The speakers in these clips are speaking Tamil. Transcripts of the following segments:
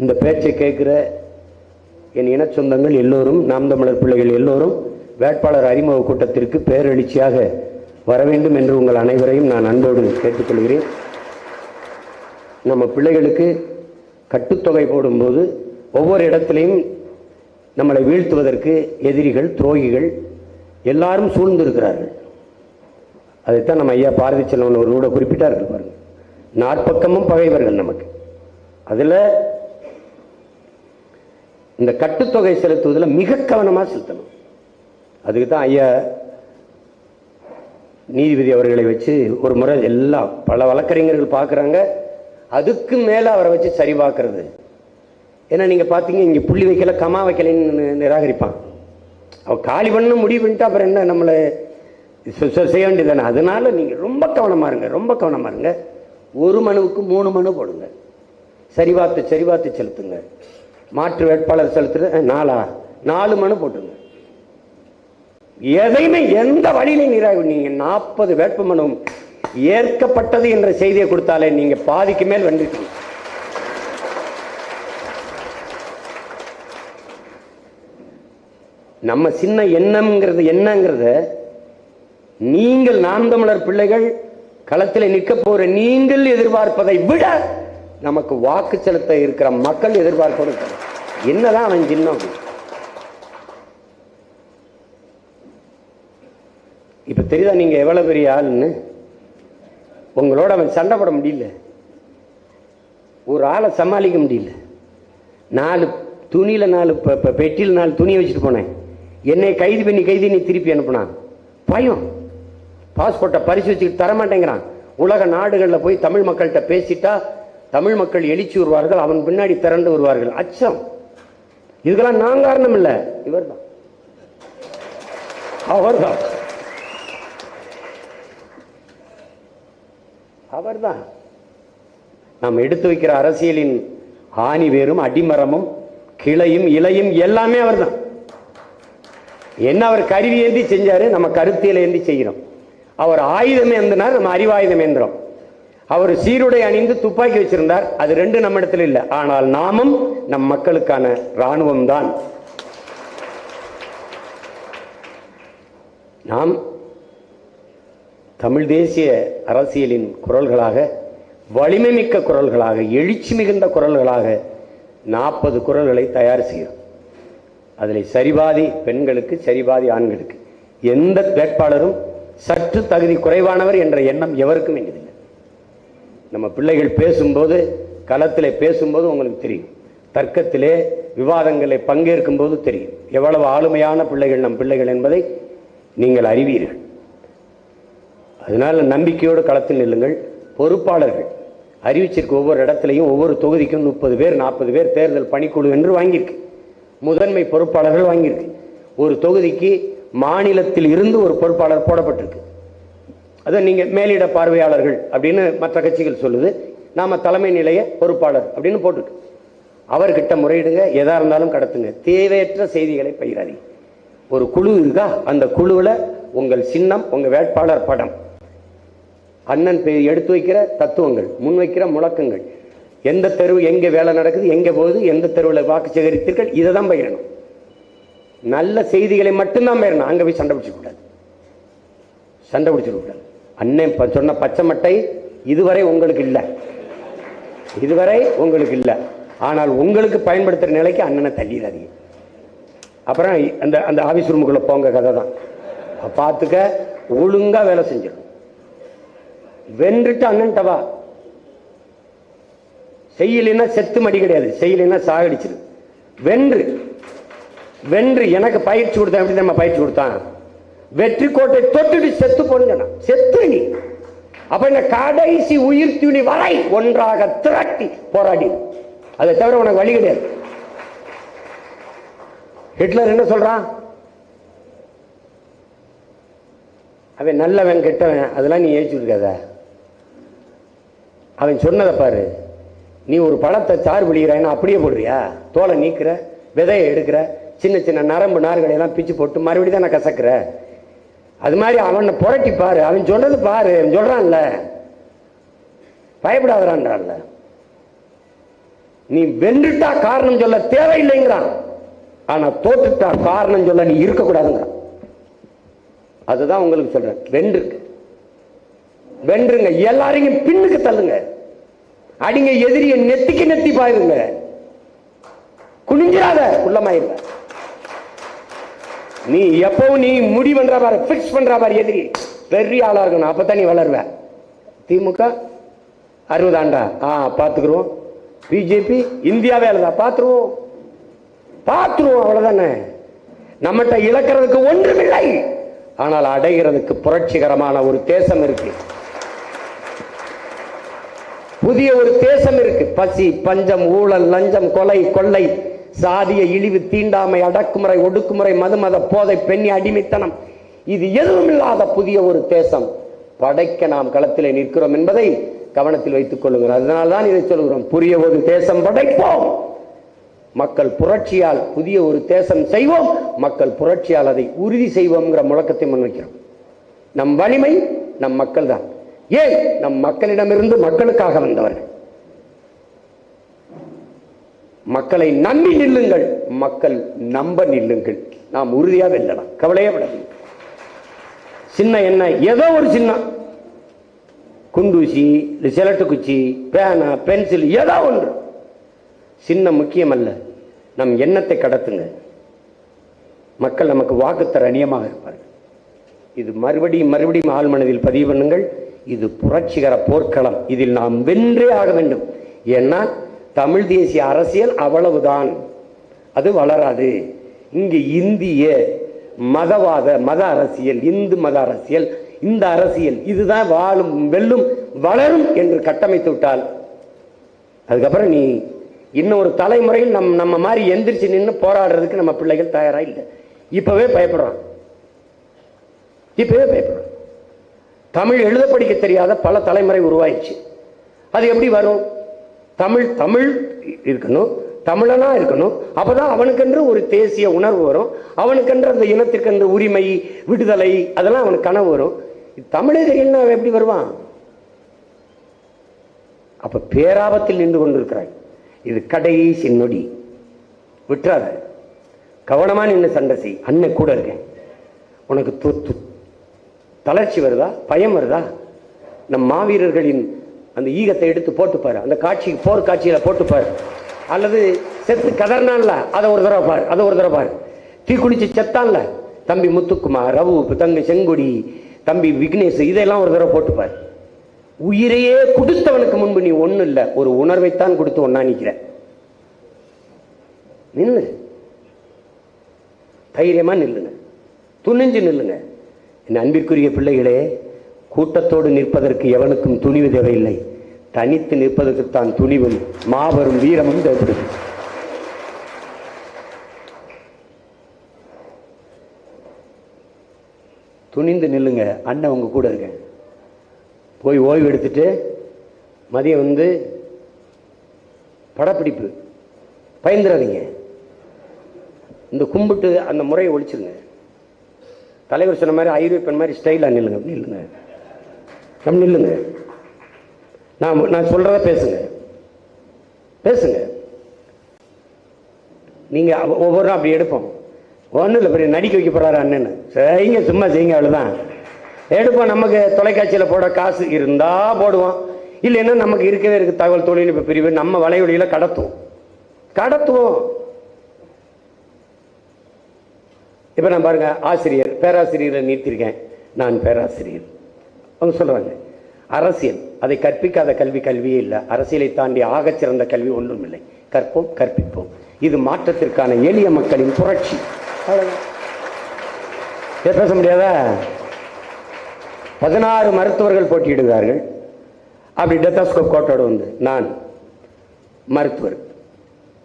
இந்த பேச்சை கேட்குற என் இன சொந்தங்கள் எல்லோரும் நாம் தமிழர் பிள்ளைகள் எல்லோரும் வேட்பாளர் அறிமுக கூட்டத்திற்கு பேரெழுச்சியாக வர வேண்டும் என்று உங்கள் அனைவரையும் நான் அன்போடு கேட்டுக்கொள்கிறேன். நம்ம பிள்ளைகளுக்கு கட்டுத்தொகை போடும்போது ஒவ்வொரு இடத்திலையும் நம்மளை வீழ்த்துவதற்கு எதிரிகள் துரோகிகள் எல்லாரும் சூழ்ந்திருக்கிறார்கள். அதைத்தான் நம்ம ஐயா பாரதி செல்வன் ஒரு கூட குறிப்பிட்டார்கள் பாருங்கள் நாற்பக்கமும் பகைவர்கள் நமக்கு. அதில் இந்த கட்டுத்தொகை செலுத்துவதில் மிக கவனமாக செலுத்தணும். அதுக்கு தான் ஐயா நீதிபதி அவர்களை வச்சு ஒரு முறை எல்லாம் பல வழக்கறிஞர்கள் பார்க்குறாங்க. அதுக்கு மேலே அவரை வச்சு சரி பார்க்கறது. ஏன்னா நீங்கள் பார்த்தீங்க இங்கே புள்ளி வைக்கல கமா வைக்கலைன்னு நிராகரிப்பான். அவள் காலி பண்ண முடிவு பண்ணிட்டு அப்புறம் என்ன நம்மளை செய்ய வேண்டியதானே அதனால் நீங்கள் ரொம்ப கவனமாக இருங்க ரொம்ப கவனமாக இருங்க. ஒரு மனுவுக்கு மூணு மனு போடுங்க. சரி பார்த்து சரி பார்த்து செலுத்துங்க. மாற்று வேட்பாளர் செலுத்துறது நாலா? நாலு மனு போட்டுங்க எதையுமே எந்த வழியிலையும் நீராக நீங்க நாற்பது வேட்பு மனு ஏற்கப்பட்டது என்ற செய்தியை கொடுத்தாலே நீங்க பாதிக்கு மேல் வந்துட்டீங்க நம்ம சின்ன எண்ணம்ங்கிறது என்னங்கிறத நீங்கள் நாம் தமிழர் பிள்ளைகள் களத்தில் நிற்க போற நீங்கள் எதிர்பார்ப்பதை விட நமக்கு வாக்கு செலுத்த இருக்கிற மக்கள் எதிர்பார்ப்பது என்னதான் அவன் சின்னம் இப்ப தெரியுதா நீங்க எவ்வளவு பெரிய ஆளுன்னு உங்களோட அவன் சண்டை போட முடியல. ஒரு ஆளை சமாளிக்க முடியல. நாலு துணியில நாலு இப்போ பெட்டியில் நாலு துணியை வச்சுட்டு போனேன். என்னை கைது பண்ணி கைது நீ திருப்பி அனுப்புனான். பயம். பாஸ்போர்ட்டை பரிசு வச்சுக்கிட்டு தரமாட்டேங்கிறான். உலக நாடுகளில் போய் தமிழ் மக்கள்கிட்ட பேசிட்டா தமிழ் மக்கள் எழுச்சி வருவார்கள் அவன் பின்னாடி திரண்டு வருவார்கள். அச்சம். இதுக்கெல்லாம் நான் காரணம் இல்லை. இவர்தான். அவர்தான். அவர்தான். நாம் எடுத்து வைக்கிற அரசியலின் ஆணி வேரும் அடிமரமும் கிளையும் இலையும் எல்லாமே அவர்தான். என்ன அவர் கருவி ஏந்தி செஞ்சாரு? நம்ம கருத்தியல் ஏந்தி செய்கிறோம். அவர் ஆயுதம் ஏந்தினார் நம்ம அறிவாயுதம் ஏந்திரம் அவர் சீருடை அணிந்து துப்பாக்கி வச்சிருந்தார். அது ரெண்டு நம்ம இடத்துல இல்லை. ஆனால் நாமும் நம் மக்களுக்கான இராணுவம் தான். நாம் தமிழ் தேசிய அரசியலின் குரல்களாக வலிமை மிக்க குரல்களாக எழுச்சி மிகுந்த குரல்களாக நாற்பது குரல்களை தயார் செய்கிறோம். அதில் சரிபாதி பெண்களுக்கு சரிபாதி ஆண்களுக்கு. எந்த வேட்பாளரும் சற்று தகுதி குறைவானவர் என்ற எண்ணம் எவருக்கும் வேண்டியதில்லை நம்ம பிள்ளைகள் பேசும்போது களத்தில் பேசும்போது உங்களுக்கு தெரியும். தர்க்கத்திலே விவாதங்களை பங்கேற்கும் போது தெரியும். எவ்வளவு ஆளுமையான பிள்ளைகள் நம் பிள்ளைகள் என்பதை நீங்கள் அறிவீர்கள். அதனால் நம்பிக்கையோடு களத்தில் நில்லுங்கள். பொறுப்பாளர்கள் அறிவிச்சிருக்கு ஒவ்வொரு இடத்துலையும் ஒவ்வொரு தொகுதிக்கும் முப்பது பேர் நாற்பது பேர் தேர்தல் பணிக்குழு என்று வாங்கியிருக்கு. முதன்மை பொறுப்பாளர்கள் வாங்கியிருக்கு. ஒரு தொகுதிக்கு மாநிலத்தில் இருந்து ஒரு பொறுப்பாளர் போடப்பட்டிருக்கு. அதை நீங்க மேலிட பார்வையாளர்கள் அப்படின்னு மற்ற கட்சிகள் சொல்லுது. நாம தலைமை நிலைய பொறுப்பாளர் அப்படின்னு போட்டுருக்கு. அவர்கிட்ட முறையிடுங்க எதா இருந்தாலும் கடத்துங்க. தேவையற்ற செய்திகளை பயிராதீங்க ஒரு குழு இருக்கா? அந்த குழுவில் உங்கள் சின்னம் உங்க வேட்பாளர் படம். அண்ணன் பே- எடுத்து வைக்கிற தத்துவங்கள் முன்வைக்கிற முழக்கங்கள். எந்த தெருவு எங்கே வேலை நடக்குது எங்கே போகுது எந்த தெருவில் வாக்கு சேகரித்தீர்கள் இதை தான் பகிரணும். நல்ல செய்திகளை மட்டும்தான் பயிரணும் அங்கே போய் சண்டை பிடிச்சிக்கூடாது சண்டை பிடிச்சிடக்கூடாது. அண்ணன் சொன்ன பச்சை மட்டை இதுவரை உங்களுக்கு இல்லை. இதுவரை உங்களுக்கு இல்லை. ஆனால் உங்களுக்கு பயன்படுத்துகிற நிலைக்கு அண்ணனை தள்ளிடாதீங்க. அப்புறம் அந்த அந்த ஆஃபீஸ் ரூமுக்குள்ளே போங்க கதை தான். பார்த்துக்க ஒழுங்காக வேலை செஞ்சிடும் வென்றுட்டு அண்ணன்ட்டவா செய்யலைன்னா செத்து மடி கிடையாது. செய்யலைன்னா சாகடிச்சிரு. வென்று வென்று எனக்கு பயிற்சி கொடுத்தேன். எப்படி நம்ம பயிற்சி கொடுத்தான்? வெற்றி கோட்டை தொட்டுட்டு செத்து போனுங்க செத்து நீ. அப்ப இந்த கடைசி உயிர் துணி வரை ஒன்றாக திரட்டி போராடி. அதை தவிர உனக்கு வழி கிடையாது. ஹிட்லர் என்ன சொல்றான்? அவன் நல்லவன் கெட்டவன் அதெல்லாம் நீ ஏச்சுருக்காத. அவன் சொன்னதை பாரு. நீ ஒரு பழத்தை சாறு பிடிக்கிறாய்னா அப்படியே போடுறியா? தோலை நீக்கிற விதையை எடுக்கிற சின்ன சின்ன நரம்பு நார்களை எல்லாம் பிச்சு போட்டு மறுபடியும் தான் நான் கசக்குற? அது மாதிரி அவனை புரட்டி பாரு. அவன் சொல்றது பாரு. அவன் சொல்றான்ல. பயப்படாதான்றான்ல நீ வென்றுட்டா காரணம் சொல்ல தேவையில்லைங்கிறான். ஆனா தோற்றுட்டா காரணம் சொல்ல நீ இருக்கக்கூடாதுங்கிறான். அதுதான் உங்களுக்கு சொல்றேன். வென்று. வென்றுங்க. எல்லாரையும் பின்னுக்கு தள்ளுங்க. அடிங்க எதிரிய நெத்திக்கு நெத்தி பாருங்க குனிஞ்சிடாத உள்ளமாயிருங்க நீ எப்பவும் நீ முடி பண்ற பாரு பிக்ஸ் பண்ற பாரு எதிரி. பெரிய ஆளா இருக்கணும். அப்பதான் நீ வளருவ. திமுக அறுபது ஆண்டா. ஆ பாத்துக்கிறோம் பிஜேபி இந்தியாவே அல்லதா பாத்துருவோம். பாத்துருவோம் அவ்வளவுதானே. நம்மகிட்ட இழக்கிறதுக்கு ஒன்றுமில்லை. ஆனால் அடைகிறதுக்கு புரட்சிகரமான ஒரு தேசம் இருக்கு. புதிய ஒரு தேசம் இருக்கு. பசி பஞ்சம் ஊழல் லஞ்சம் கொலை கொள்ளை. சாதிய இழிவு தீண்டாமை அடக்குமுறை ஒடுக்குமுறை மதுமத போதை பெண்ணி அடிமைத்தனம். இது எதுவும் இல்லாத புதிய ஒரு தேசம். படைக்க நாம் களத்தில் நிற்கிறோம் என்பதை கவனத்தில் வைத்துக் கொள்ளுங்கள். அதனால்தான் இதை சொல்கிறோம். புதிய ஒரு தேசம் படைப்போம். மக்கள் புரட்சியால் புதிய ஒரு தேசம் செய்வோம். மக்கள் புரட்சியால் அதை உறுதி செய்வோம்ங்கிற முழக்கத்தை முன்வைக்கிறோம். நம் வலிமை நம் மக்கள் தான் ஏன்? நம் மக்களிடமிருந்து மக்களுக்காக வந்தவர்கள். மக்களை நம்பி நில்லுங்கள். மக்கள் நம்ப நில்லுங்கள். நாம் உறுதியா வெல்லலாம் கவலையே விட சின்ன என்ன ஏதோ ஒரு சின்ன குண்டூசி சிலட்டு குச்சி பேனா பென்சில் ஏதோ ஒன்று. சின்ன முக்கியம் அல்ல நம் எண்ணத்தை கடத்துங்க. மக்கள் நமக்கு வாக்குத்தர அணியமாக இருப்பார்கள். இது மறுபடியும் மறுபடியும் ஆள் மனதில் பதிவு பண்ணுங்கள். இது புரட்சிகர போர்க்களம். இதில் நாம் வென்றே ஆக வேண்டும். ஏன்னா தமிழ் தேசிய அரசியல் அவ்வளவுதான். அது வளராது. இங்கு இந்திய மதவாத மத அரசியல் இந்து மத அரசியல் இந்த அரசியல் இதுதான் வாழும் வெல்லும் வளரும் என்று கட்டமைத்து விட்டால் அதுக்கப்புறம் நீ இன்னொரு தலைமுறையில் நம் நம்ம மாதிரி எந்திரிச்சு நின்று போராடுறதுக்கு நம்ம பிள்ளைகள் தயாரா இல்லை. இப்பவே பயப்படுறோம் இப்பவே பயப்படுறோம் தமிழ் எழுத படிக்க தெரியாத பல தலைமுறை உருவாயிடுச்சு. அது எப்படி வரும்? தமிழ் தமிழ் இருக்கணும் தமிழனா இருக்கணும். அப்பதான் அவனுக்கென்று ஒரு தேசிய உணர்வு வரும். அவனுக்கென்று அந்த இனத்திற்கு அந்த உரிமை விடுதலை அதெல்லாம் அவனுக்கு கனவு வரும். தமிழே அவன் எப்படி வருவான்? அப்ப பேராபத்தில் நின்று கொண்டிருக்கிறாய். இது கடைசி நொடி. விட்டுறாத. கவனமா நின்று சண்டை செய். அண்ணன் கூட இருக்கேன். உனக்கு து- தளர்ச்சி வருதா? பயம் வருதா? நம் மாவீரர்களின் அந்த ஈகத்தை எடுத்து போட்டுப்பாரு. அந்த காட்சி போர் போட்டுப்பார். அல்லது செத்து கதர்னான்ல அதை ஒரு தடவை பார் அதை ஒரு தடவை பார். தீ குளிச்சு செத்தான்ல தம்பி முத்துக்குமார் ரவு தம்பி செங்கொடி தம்பி விக்னேஷ் இதெல்லாம் ஒரு தடவை போட்டுப்பார். உயிரையே கொடுத்தவனுக்கு முன்பு நீ ஒன்றும் இல்லை ஒரு உணர்வைத்தான் கொடுத்து ஒன்றா நிற்கிற நில்லு. தைரியமாக நில்லுங்க. துணிஞ்சு நில்லுங்க. என் அன்பிற்குரிய பிள்ளைகளே கூட்டத்தோடு நிற்பதற்கு எவனுக்கும் துணிவு தேவையில்லை. தனித்து நிற்பதற்குத்தான் துணிவும் மாபெரும் வீரமும் தேவைப்படுது. துணிந்து நில்லுங்க அண்ணன் உங்க கூட இருக்கேன். போய் ஓய்வு எடுத்துட்டு மதியம் வந்து படப்பிடிப்பு. பயந்துடாதீங்க இந்த கும்பிட்டு அந்த முறையை ஒழிச்சிருங்க. தலைவர் சொன்ன மாதிரி ஐரோப்பியன் மாதிரி ஸ்டைலாக நில்லுங்க அப்படி நில்லுங்க. கம் நில்லுங்க. நான் நான் சொல்கிறத பேசுங்க. பேசுங்க. நீங்கள் ஒவ்வொரு நாள் அப்படி எடுப்போம். ஒன்றும் இல்லை பெரிய நடிக்க வைக்க போகிறாரு அண்ணன்னு செய்யுங்க சும்மா செய்யுங்க அவ்வளோதான் எடுப்போம் நமக்கு தொலைக்காட்சியில் போட காசு இருந்தால் போடுவோம். இல்லைன்னா நமக்கு இருக்கவே இருக்குது தகவல் தொழில்நுட்ப பிரிவு நம்ம வலைவழியில கடத்துவோம். கடத்துவோம். இப்போ நான் பாருங்கள் ஆசிரியர் பேராசிரியரை நிறுத்தியிருக்கேன் நான் பேராசிரியர். அவங்க சொல்கிறாங்க அரசியல் அதை கற்பிக்காத கல்வி கல்வியே இல்லை. அரசியலை தாண்டி ஆகச்சிறந்த கல்வி ஒன்றும் இல்லை. கற்போம் கற்பிப்போம். இது மாற்றத்திற்கான எளிய மக்களின் புரட்சி. பேச முடியாதா? பதினாறு மருத்துவர்கள் போட்டியிடுகிறார்கள். அப்படி டெத்தாஸ்கோப் கோட்டோடு வந்து நான் மருத்துவர்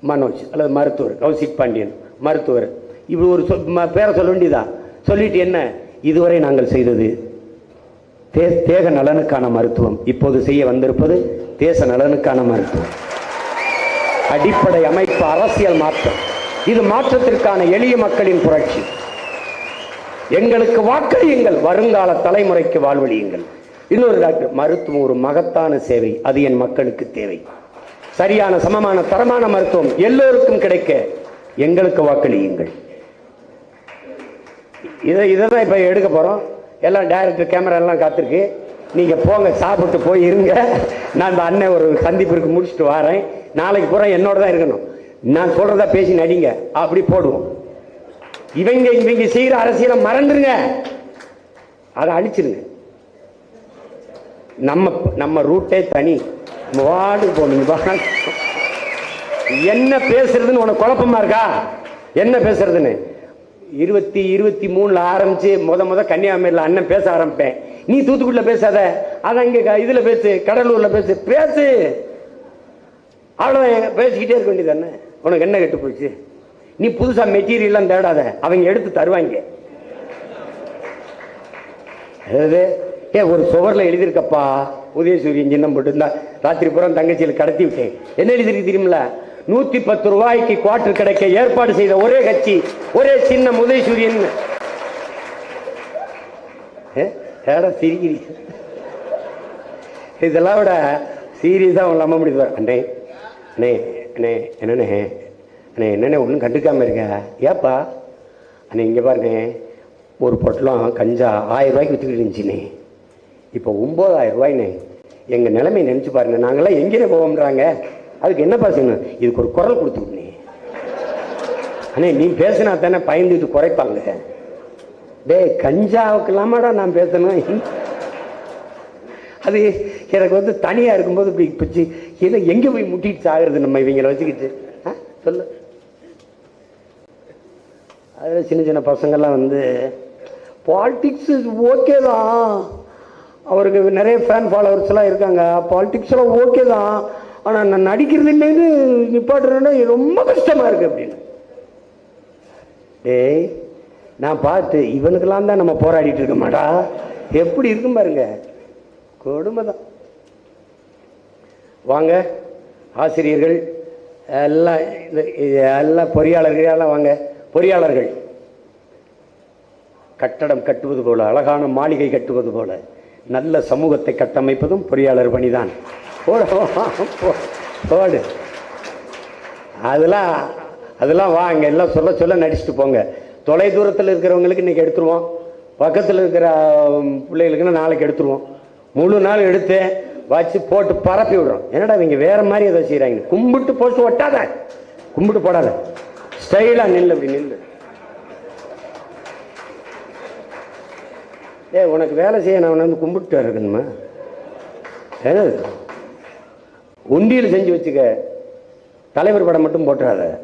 மனோஜ் அல்லது மருத்துவர் கௌசிக் பாண்டியன் மருத்துவர். இப்படி ஒரு ம- பேரை சொல்ல வேண்டியதா? சொல்லிட்டு என்ன? இதுவரை நாங்கள் செய்தது தே தேக நலனுக்கான மருத்துவம். இப்போது செய்ய வந்திருப்பது தேச நலனுக்கான மருத்துவம். அடிப்படை அமைப்பு அரசியல் மாற்றம். இது மாற்றத்திற்கான எளிய மக்களின் புரட்சி. எங்களுக்கு வாக்களியுங்கள். வருங்கால தலைமுறைக்கு வாழ்வழியுங்கள். இன்னொரு டாக்டர் மருத்துவம் ஒரு மகத்தான சேவை. அது என் மக்களுக்கு தேவை. சரியான சமமான தரமான மருத்துவம் எல்லோருக்கும் கிடைக்க எங்களுக்கு வாக்களியுங்கள். இதை இதை தான் இப்போ எடுக்க போகிறோம் எல்லாம் டைரக்டர் கேமரா எல்லாம் காத்திருக்கு. நீங்கள் போங்க சாப்பிட்டு போய் இருங்க. நான் அந்த அண்ணன் ஒரு சந்திப்பிற்கு முடிச்சுட்டு வரேன். நாளைக்கு பூரா என்னோட தான் இருக்கணும். நான் சொல்கிறதா பேசி நடிங்க. அப்படி போடுவோம். இவங்க இவங்க செய்கிற அரசியலை மறந்துருங்க. அதை அழிச்சிருங்க. நம்ம நம்ம ரூட்டே தனி. நம்ம வார்டு என்ன பேசுறதுன்னு உனக்கு குழப்பமா இருக்கா? என்ன பேசுறதுன்னு? இருபத்தி இருபத்தி மூணுல ஆரம்பிச்சு முத முத கன்னியாகுமரியில் அண்ணன் பேச ஆரம்பிப்பேன். நீ தூத்துக்குடியில் பேசாத. அதான் இங்கே இதில் இதுல பேசு கடலூர்ல பேசு பேசு. அவ்வளவுதான் பேசிக்கிட்டே இருக்க வேண்டியது உனக்கு என்ன கெட்டு போச்சு? நீ புதுசா மெட்டீரியல்லாம் தேடாத. அவங்க எடுத்து தருவாங்க. அதாவது ஏ ஒரு சுவர்ல எழுதியிருக்கப்பா. உதயசூரியன் சின்னம் போட்டு இருந்தா ராத்திரி புறம் தங்கச்சியில் கடத்தி விட்டேன். என்ன எழுதியிருக்கு தெரியுமில நூத்தி பத்து ரூபாய்க்கு குவார்டர் கிடைக்க ஏற்பாடு செய்த ஒரே கட்சி ஒரே சின்ன உதயசூரியன் ஏ, இதெல்லாம் விட சீரியஸாக அவங்க நம்ப முடியுது அண்ணே அண்ணே அண்ணே என்னண்ணே அண்ணே என்னண்ணே ஒன்றும் கண்டுக்காம இருக்க. ஏப்பா? அண்ணே இங்கே பாருங்க. ஒரு பொட்டலம் கஞ்சா ஆயிரம் ரூபாய்க்கு விற்றுக்கிட்டு இருந்துச்சுண்ணே. இப்போ ஒம்பதாயிரம் ரூபாய்ண்ணே. எங்கள் நிலைமை நினச்சி பாருங்க. நாங்களாம் எங்கேயே போவோம்ன்றாங்க? அதுக்கு என்னப்பா செய்யணும் இதுக்கு ஒரு குரல் நீ. அண்ணே நீ பேசினா தானே பயந்துட்டு குறைப்பாங்க. டேய் கஞ்சாவுக்கெல்லாமாடா நான் பேசணும்? அது எனக்கு வந்து தனியாக இருக்கும்போது இப்படி பிச்சு இதை எங்கே போய் முட்டிட்டு சாகிறது நம்ம இவங்களை வச்சுக்கிட்டு? ஆ சொல்லு. அதில் சின்ன சின்ன பசங்கள்லாம் வந்து பாலிட்டிக்ஸ் ஓகே தான். அவருக்கு நிறைய ஃபேன் ஃபாலோவர்ஸ்லாம் இருக்காங்க. பாலிட்டிக்ஸ்லாம் ஓகே தான். ஆனால் நான் நடிக்கிறது இல்லைன்னு நிப்பாட்டுறேன்னா ரொம்ப கஷ்டமாக இருக்குது அப்படின்னு. டேய் நான் பார்த்து இவனுக்கெல்லாம் தான் நம்ம போராடிட்டு இருக்க மாடா. எப்படி இருக்கும் பாருங்க. கொடுமை தான் வாங்க ஆசிரியர்கள் எல்லாம் இது- எல்லாம் பொறியாளர்கள் எல்லாம் வாங்க. பொறியாளர்கள் கட்டடம் கட்டுவது போல அழகான மாளிகை கட்டுவது போல நல்ல சமூகத்தை கட்டமைப்பதும் பொறியாளர் பணிதான். போட போடு. அதெல்லாம் அதெல்லாம் வா அங்கே எல்லாம் சொல்ல சொல்ல நடிச்சுட்டு போங்க. தொலை தூரத்தில் இருக்கிறவங்களுக்கு இன்னைக்கு எடுத்துருவோம். பக்கத்தில் இருக்கிற பிள்ளைகளுக்குன்னா பிள்ளைகளுக்குன்னு நாளைக்கு எடுத்துருவோம். முழு நாள் எடுத்து வச்சு போட்டு பரப்பி விடுறோம். என்னடா இவங்க வேறு மாதிரி ஏதோ செய்கிறாங்க கும்பிட்டு போட்டு ஒட்டாத. கும்பிட்டு போடாத. ஸ்டைலாக நில்லு அப்படி நில்லு. ஏய் உனக்கு வேலை செய்ய நான் உன்னை வந்து கும்பிட்டு இருக்கணுமா என்ன உண்டியல் செஞ்சு வச்சுக்க. தலைவர் படம் மட்டும் போட்டுறாத.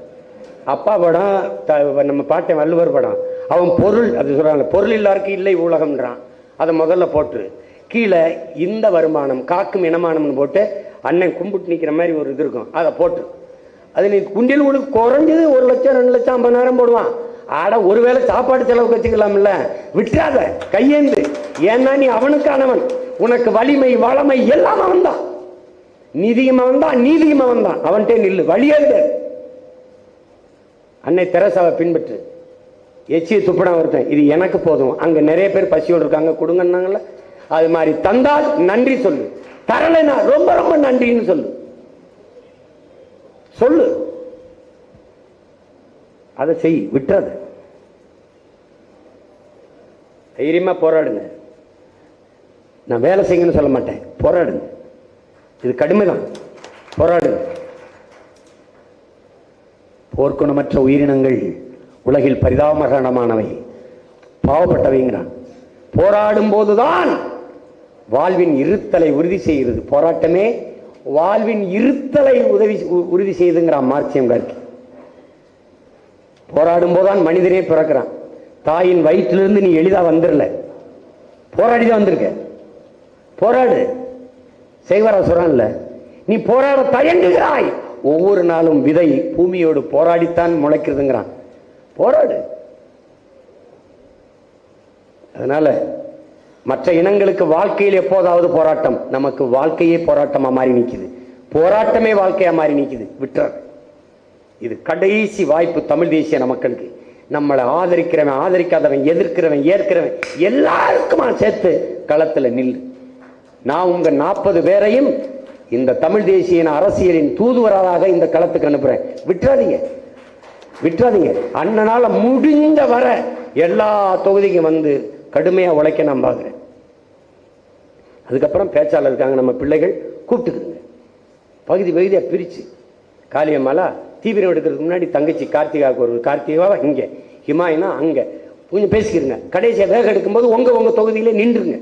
அப்பா படம் த- நம்ம பாட்டை வள்ளுவர் படம். அவன் பொருள் அப்படி சொல்கிறாங்க பொருள் இல்லாருக்கு இல்லை உலகம்ன்றான். அதை முதல்ல போட்டு கீழே இந்த வருமானம் காக்கும் இனமானம்னு போட்டு அண்ணன் கும்பிட்டு நிற்கிற மாதிரி ஒரு இது இருக்கும். அதை போட்டு. அது நீ குண்டியல் உனக்கு குறைஞ்சது ஒரு லட்சம் ரெண்டு லட்சம் ஐம்பதாயிரம் போடுவான். ஆட ஒருவேளை சாப்பாடு செலவுக்கு வச்சுக்கலாம்ல. விட்டுறாத கையேந்து. ஏன்னா நீ அவனுக்கானவன். உனக்கு வலிமை வளமை எல்லாம் அவன் தான் நிதியும் அவன் தான் நீதியும் அவன் தான் அவன்கிட்ட நில்லு. வழியே கிடையாது அன்னை தெரசாவை பின்பற்று. எச்சி துப்படம் ஒருத்தன் இது எனக்கு போதும். அங்க நிறைய பேர் பசியோடு இருக்காங்க. கொடுங்கன்னாங்கல்ல? அது மாதிரி தந்தால் நன்றி சொல்லு. தரலைனா ரொம்ப ரொம்ப நன்றின்னு சொல்லு. சொல்லு. அதை செய். விட்டுறத. தைரியமா போராடுங்க. நான் வேலை செய்யுங்கன்னு சொல்ல மாட்டேன். போராடுங்க. இது கடுமைதான். போராடு. போர்க்குணமற்ற உயிரினங்கள் உலகில் பரிதாபகரணமானவை பாவப்பட்டவைங்கிறான். போராடும் போதுதான் வாழ்வின் இருத்தலை உறுதி செய்கிறது. போராட்டமே வாழ்வின் இருத்தலை உதவி உ- உறுதி செய்துங்கிறான் மார்க்சியம் கார்கி. போராடும் போதுதான் மனிதனே பிறக்கிறான். தாயின் வயிற்றிலிருந்து நீ எளிதா வந்துடல போராடி தான் வந்திருக்க. போராடு. செய்வாரா சொல்றான்ல நீ போராட தயங்குகிறாய். ஒவ்வொரு நாளும் விதை பூமியோடு போராடித்தான் முளைக்கிறதுங்கிறான். போராடு. அதனால மற்ற இனங்களுக்கு வாழ்க்கையில் எப்போதாவது போராட்டம் நமக்கு வாழ்க்கையே போராட்டமா மாறி நிற்கிது போராட்டமே வாழ்க்கையா மாறி நிற்கிது விட்டுறாரு இது கடைசி வாய்ப்பு தமிழ் தேசிய மக்களுக்கு நம்மளை ஆதரிக்கிறவன் ஆதரிக்காதவன் எதிர்க்கிறவன் ஏற்கிறவன் எல்லாருக்குமா சேர்த்து களத்துல நில்லு. நான் உங்க நாற்பது பேரையும் இந்த தமிழ் தேசிய அரசியலின் தூதுவராக இந்த களத்துக்கு அனுப்புறேன். விட்டுறாதீங்க. விட்டுறாதீங்க. அண்ணனால முடிஞ்ச வர எல்லா தொகுதிக்கும் வந்து கடுமையா உழைக்க நான் பார்க்குறேன் அதுக்கப்புறம் பேச்சாளர் இருக்காங்க நம்ம பிள்ளைகள். கூப்பிட்டுக்குங்க. பகுதி பகுதியாக பிரித்து காளியம்மாலா தீவிரம் எடுக்கிறதுக்கு முன்னாடி தங்கச்சி கார்த்திகாவுக்கு ஒரு கார்த்திகாவா இங்கே. ஹிமாயினா அங்கே. கொஞ்சம் பேசிக்கிறங்க கடைசியாக வேக எடுக்கும்போது உங்கள் உங்கள் தொகுதியிலே நின்றுங்க.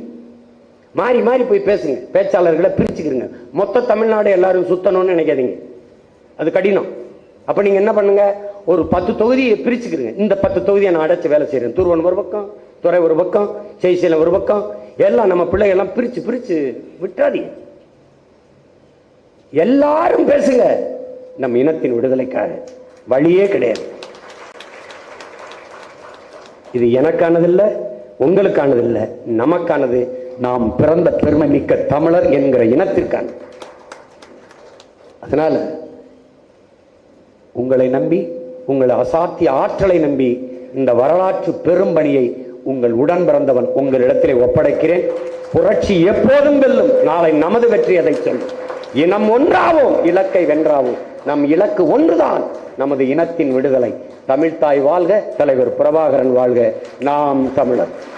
மாறி மாறி போய் பேசுங்க. பேச்சாளர்களை பிரிச்சுக்கிறங்க மொத்த தமிழ்நாடு எல்லாரும் சுத்தணும்னு நினைக்காதீங்க. அது கடினம். அப்போ நீங்கள் என்ன பண்ணுங்க? ஒரு பத்து தொகுதியை பிரிச்சுக்கிறீங்க இந்த பத்து தொகுதியை நான் அடைச்சு வேலை செய்கிறேன் தூர்வன் ஒரு பக்கம் துறை ஒரு பக்கம் செய்சீலம் ஒரு பக்கம். எல்லாம் நம்ம பிள்ளைகள்லாம் பிரித்து பிரித்து விட்டுறாதீங்க. எல்லாரும் பேசுங்க. நம் இனத்தின் விடுதலைக்காக. வழியே கிடையாது. இது எனக்கானதில்லை உங்களுக்கானதில்லை நமக்கானது. நாம் பிறந்த பெருமை மிக்க தமிழர் என்கிற இனத்திற்கான. அதனால உங்களை நம்பி உங்கள் அசாத்திய ஆற்றலை நம்பி இந்த வரலாற்று பெரும்பணியை உங்கள் உடன் பிறந்தவன் உங்களிடத்திலே ஒப்படைக்கிறேன். புரட்சி எப்போதும் வெல்லும். நாளை நமது வெற்றி அதை சொல்லும். இனம் ஒன்றாவோம் இலக்கை வென்றாவோம். நம் இலக்கு ஒன்றுதான். நமது இனத்தின் விடுதலை. தமிழ்தாய் வாழ்க தலைவர் பிரபாகரன் வாழ்க. நாம் தமிழர்.